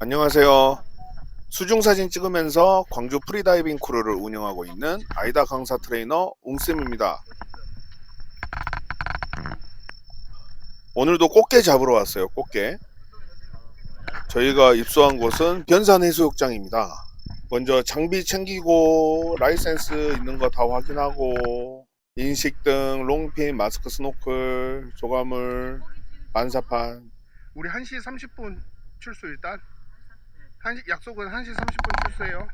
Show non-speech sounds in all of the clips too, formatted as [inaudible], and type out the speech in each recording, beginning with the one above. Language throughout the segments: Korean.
안녕하세요. 수중 사진 찍으면서 광주 프리다이빙 크루를 운영하고 있는 아이다 강사 트레이너 웅쌤입니다. 오늘도 꽃게 잡으러 왔어요. 꽃게. 저희가 입소한 곳은 변산 해수욕장입니다. 먼저 장비 챙기고 라이센스 있는 거 다 확인하고 인식등, 롱핀, 마스크, 스노클, 조가물, 반사판 우리 1시 30분 출소 일단. 한시 약속은 1시 30분 출소예요.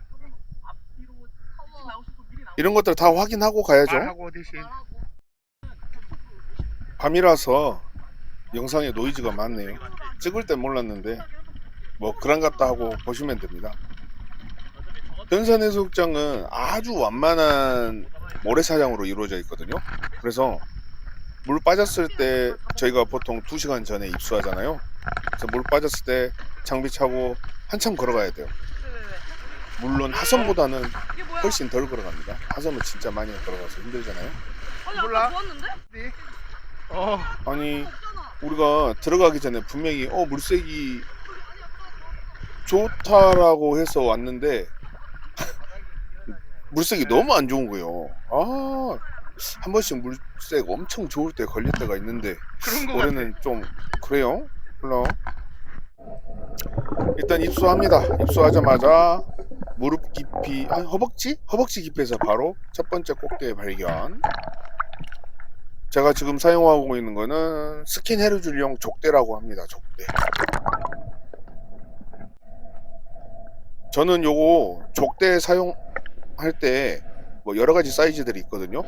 이런 것들 다 확인하고 가야죠. 말하고 대신 밤이라서 영상에 노이즈가 많네요. 찍을 땐 몰랐는데 뭐 그런 같다 하고 보시면 됩니다. 변산 해수욕장은 아주 완만한 모래사장으로 이루어져 있거든요. 그래서 물 빠졌을 때 저희가 보통 2시간 전에 입수하잖아요. 그래서 물 빠졌을 때 장비 차고 한참 걸어가야 돼요. 물론 하선보다는 훨씬 덜 걸어갑니다. 하선은 진짜 많이 걸어가서 힘들잖아요. 몰라. 어, 아니 우리가 들어가기 전에 분명히 어 물색이 좋다라고 해서 왔는데 [laughs] 물색이 너무 안 좋은 거예요. 아, 한 번씩 물색 엄청 좋을 때 걸릴 때가 있는데 그런 거 같아. 올해는 좀 그래요. 물론 일단 입수합니다. 입수하자마자 무릎 깊이, 아, 허벅지? 허벅지 깊이에서 바로 첫 번째 꽃게 발견. 제가 지금 사용하고 있는 거는 스킨 헤르줄용 족대라고 합니다. 족대. 저는 요거 족대 사용할 때 뭐 여러 가지 사이즈들이 있거든요.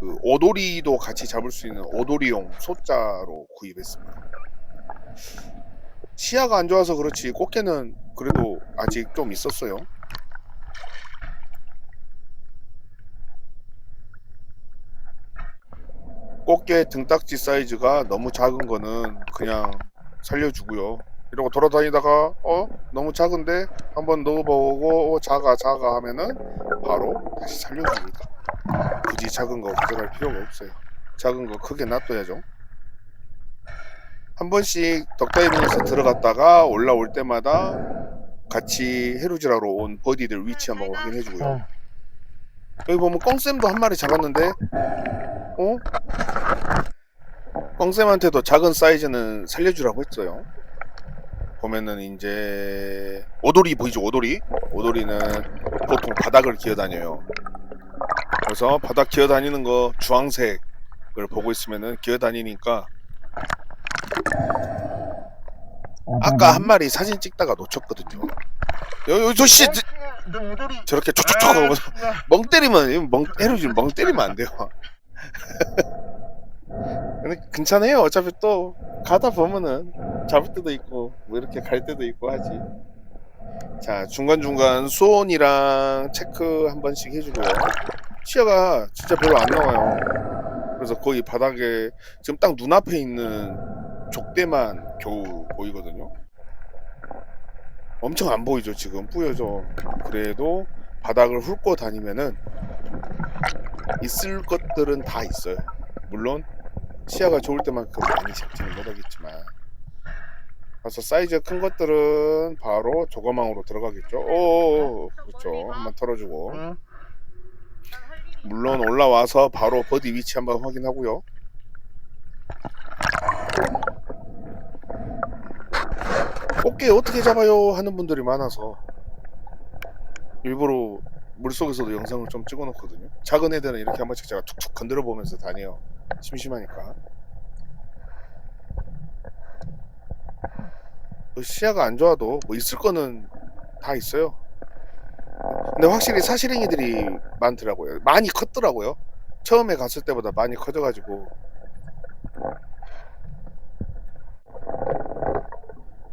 그 오도리도 같이 잡을 수 있는 오도리용 소자로 구입했습니다. 시야가 안 좋아서 그렇지 꽃게는 그래도 아직 좀 있었어요. 꽃게 등딱지 사이즈가 너무 작은 거는 그냥 살려주고요. 이러고 돌아다니다가 어 너무 작은데 한번 넣어보고 어, 작아 작아 하면은 바로 다시 살려줍니다. 굳이 작은 거 가져갈 필요가 없어요. 작은 거 크게 놔둬야죠. 한 번씩 덕다이빙에서 들어갔다가 올라올 때마다 같이 해루지라로 온 버디들 위치 한번 확인해 주고요. 여기 보면 꽁쌤도 한 마리 잡았는데, 어? 꽁쌤한테도 작은 사이즈는 살려주라고 했어요. 보면은 이제 오돌이 보이죠? 오돌이? 오돌이는 보통 바닥을 기어다녀요. 그래서 바닥 기어다니는 거 주황색을 보고 있으면은 기어다니니까 아까 한 마리 사진 찍다가 놓쳤거든요. 요, 요, 저 씨, 저-. 저렇게 촉촉촉 하고 멍 때리면, 멍, 해루질 멍 때리면 안 돼요. [laughs] 근데 괜찮아요. 어차피 또 가다 보면은 잡을 때도 있고, 뭐 이렇게 갈 때도 있고 하지. 자, 중간중간 수온이랑 체크 한 번씩 해주고요. 시야가 진짜 별로 안 나와요. 그래서 거의 바닥에 지금 딱 눈앞에 있는 족대만 겨우 보이거든요. 엄청 안 보이죠 지금 뿌여져. 그래도 바닥을 훑고 다니면은 있을 것들은 다 있어요. 물론 시야가 좋을 때만큼 많이 잡지는 못하겠지만. 그래서 사이즈 큰 것들은 바로 조거망으로 들어가겠죠. 오, 그렇죠. 한번 털어주고. 응. 물론 올라와서 바로 버디 위치 한번 확인하고요. 꽃게 어떻게 잡아요 하는 분들이 많아서 일부러 물속에서도 영상을 좀 찍어 놓거든요. 작은 애들은 이렇게 한 번씩 제가 툭툭 건드려 보면서 다녀요. 심심하니까. 뭐 시야가 안 좋아도 뭐 있을 거는 다 있어요. 근데 확실히 사시랭이들이 많더라고요. 많이 컸더라고요. 처음에 갔을 때보다 많이 커져가지고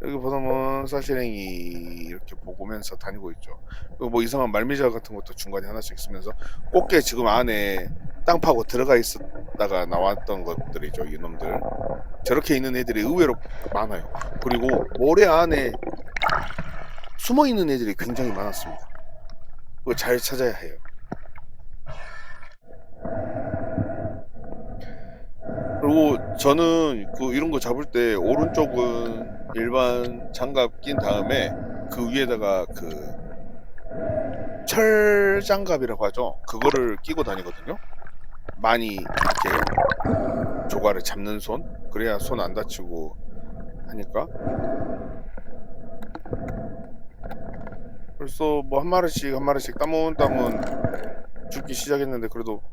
여기 보면 사시랭이 이렇게 보면서 다니고 있죠. 뭐 이상한 말미잘 같은 것도 중간에 하나씩 있으면서 꽃게 지금 안에 땅 파고 들어가 있었다가 나왔던 것들이죠. 이놈들 저렇게 있는 애들이 의외로 많아요. 그리고 모래 안에 숨어 있는 애들이 굉장히 많았습니다. 그거 잘 찾아야 해요. 그리고 저는 그 이런 거 잡을 때 오른쪽은 일반 장갑 낀 다음에 그 위에다가 그 철장갑이라고 하죠. 그거를 끼고 다니거든요. 많이 이렇게 조과를 잡는 손 그래야 손 안 다치고 하니까 벌써 뭐 한 마리씩 한 마리씩 따문따문 죽기 시작했는데 그래도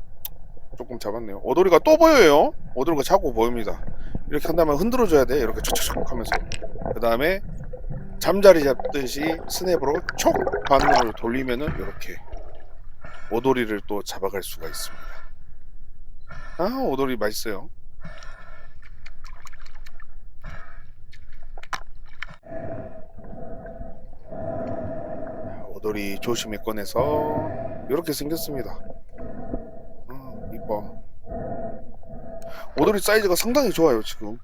조금 잡았네요. 오돌이가 또 보여요. 오돌이가 자꾸 보입니다. 이렇게 한 다음에 흔들어줘야 돼. 이렇게 촉촉촉 하면서. 그 다음에 잠자리 잡듯이 스냅으로 촉 반으로 돌리면은 이렇게 오돌이를 또 잡아갈 수가 있습니다. 아 오돌이 맛있어요. 오돌이 조심히 꺼내서 이렇게 생겼습니다. 아, 이뻐. 오돌이 사이즈가 상당히 좋아요 지금.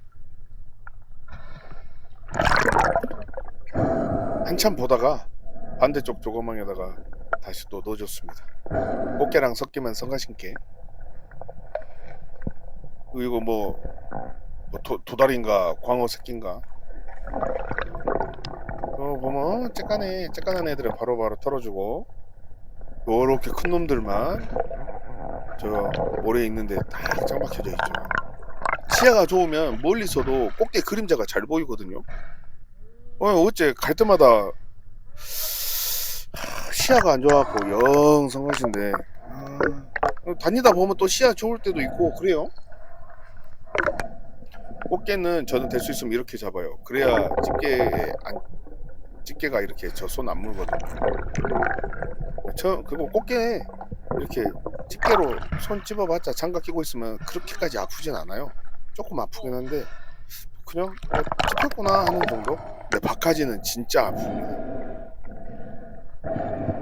한참 보다가 반대쪽 조거망에다가 다시 또 넣어줬습니다. 꽃게랑 섞이면 성가신게. 이거 뭐, 뭐 도, 도다리인가 광어 새끼인가. 어 보면 쬐깐해 쬐깐한 애들은 바로바로 털어주고 요렇게 큰 놈들만 저 모래에 있는데 딱 짱박혀져 있죠. 시야가 좋으면 멀리서도 꽃게 그림자가 잘 보이거든요. 어, 어째 갈 때마다 하, 시야가 안 좋아갖고 영 성가신데 아, 다니다 보면 또 시야 좋을 때도 있고 그래요. 꽃게는 저는 될 수 있으면 이렇게 잡아요. 그래야 집게에 안 집게가 이렇게 저 손 안 물거든요. 저 그리고 꽃게 이렇게 집게로 손 집어봤자 장갑 끼고 있으면 그렇게까지 아프진 않아요. 조금 아프긴 한데 그냥 어, 집혔구나 하는 정도. 근데 박하지는 진짜 아픕니다.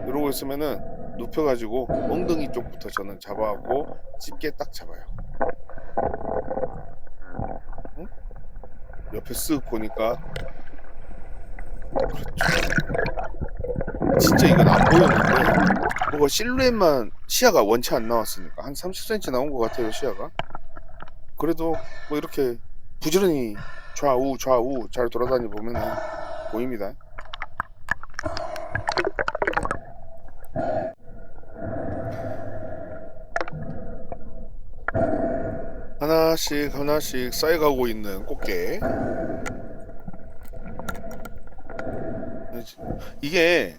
이러고 있으면은 눕혀가지고 엉덩이 쪽부터 저는 잡아하고 집게 딱 잡아요. 응? 옆에 쓱 보니까 그렇죠. 진짜 이건 안 보였는데 뭐가 실루엣만 시야가 원치 안 나왔으니까 한 30cm 나온 것 같아요 시야가 그래도 뭐 이렇게 부지런히 좌우 좌우 잘 돌아다니 보면 보입니다. 하나씩 하나씩 쌓여가고 있는 꽃게. 이게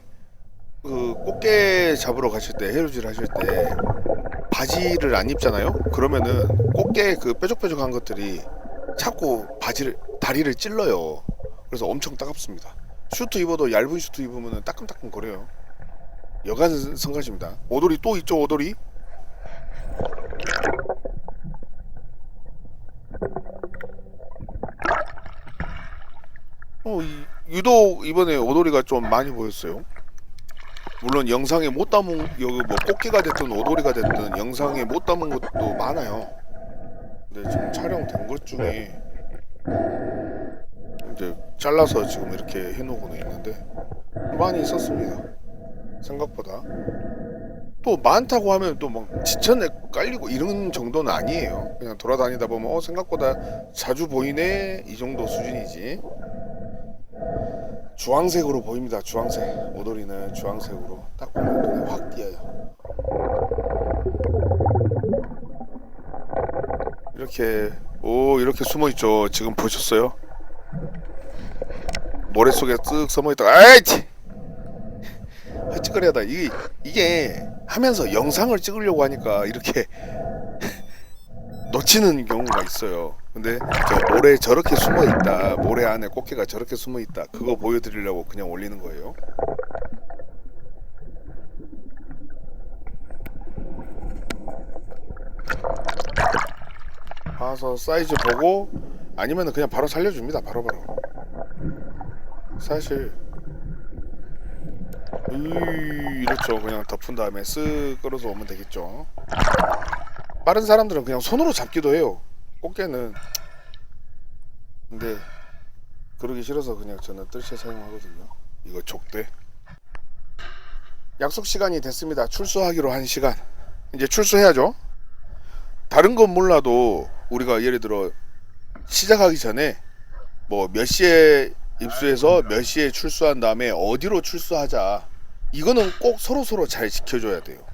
그 꽃게 잡으러 가실 때 해루질 하실 때 바지를 안 입잖아요. 그러면은 꽃게 그 뾰족뾰족한 것들이 자꾸 바지를 다리를 찔러요. 그래서 엄청 따갑습니다. 슈트 입어도 얇은 슈트 입으면은 따끔따끔 거려요. 여간 성가십니다. 오돌이 또 있죠 오돌이? 어, 이- 유독 이번에 오돌이가 좀 많이 보였어요. 물론 영상에 못 담은 여기 뭐 꽃게가 됐든 오돌이가 됐든 영상에 못 담은 것도 많아요. 근데 지금 촬영된 것 중에 이제 잘라서 지금 이렇게 해놓고는 있는데 많이 있었습니다. 생각보다 또 많다고 하면 또 막 지천에 깔리고 이런 정도는 아니에요. 그냥 돌아다니다 보면 어 생각보다 자주 보이네 이 정도 수준이지. 주황색으로 보입니다. 주황색. 오돌이는 주황색으로 딱 보면 눈에 확 띄어요. 이렇게 오 이렇게 숨어 있죠. 지금 보셨어요? 모래 속에 쓱 숨어 있다가 아이 치! 헛짓거리하다 이게 이게 하면서 영상을 찍으려고 하니까 이렇게 [laughs] 놓치는 경우가 있어요. 근데 저 모래 저렇게 숨어 있다. 모래 안에 꽃게가 저렇게 숨어 있다. 그거 보여드리려고 그냥 올리는 거예요. 봐서 사이즈 보고 아니면 그냥 바로 살려줍니다. 바로바로. 사실 으이, 이렇죠. 그냥 덮은 다음에 쓱 끌어서 오면 되겠죠. 빠른 사람들은 그냥 손으로 잡기도 해요. 꽃게는 근데 그러기 싫어서 그냥 저는 뜰채 사용하거든요. 이거 족대. 약속 시간이 됐습니다. 출소하기로 한 시간. 이제 출소해야죠. 다른 건 몰라도 우리가 예를 들어 시작하기 전에 뭐 몇 시에 입수해서 몇 시에 출수한 다음에 어디로 출수하자. 이거는 꼭 서로 서로 잘 지켜줘야 돼요.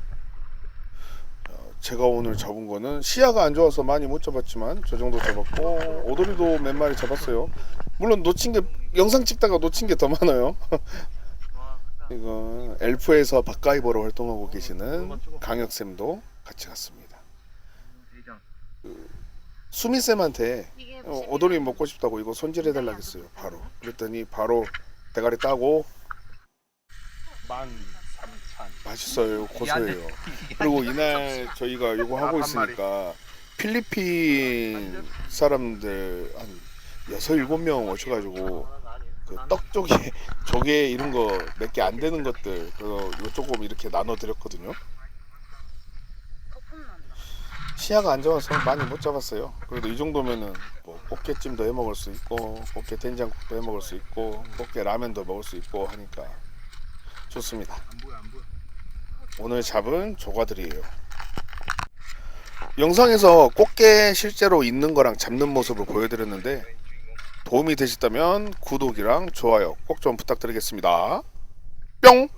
어, 제가 오늘 잡은 거는 시야가 안 좋아서 많이 못 잡았지만 저 정도 잡았고 오돌이도 몇 마리 잡았어요. 물론 놓친 게 영상 찍다가 놓친 게 더 많아요. [laughs] 이거 엘프에서 박가이버로 활동하고 계시는 강혁 쌤도 같이 갔습니다. 수미 쌤한테 어, 오돌이 먹고 싶다고 이거 손질해 달라겠어요. 바로. 그랬더니 바로 대가리 따고 만. 맛있어요. 고소해요. [laughs] 그리고 이날 저희가 이거 하고. 있으니까 필리핀 사람들 한 여섯 일곱 명 오셔가지고 그 떡 조개, [laughs] 조개 이런 거 몇 개 안 되는 것들 그거 이거 조금 이렇게 나눠 드렸거든요. 시야가 안 좋아서 많이 못 잡았어요. 그래도 이 정도면은 뭐 꽃게찜도 해 먹을 수 있고 꽃게 된장국도 해 먹을 수 있고 꽃게 라면도 먹을 수 있고 하니까 좋습니다. 안 보여 안 보여. 오늘 잡은 조과들이에요. 영상에서 꽃게 실제로 있는 거랑 잡는 모습을 보여드렸는데 도움이 되셨다면 구독이랑 좋아요 꼭 좀 부탁드리겠습니다. 뿅!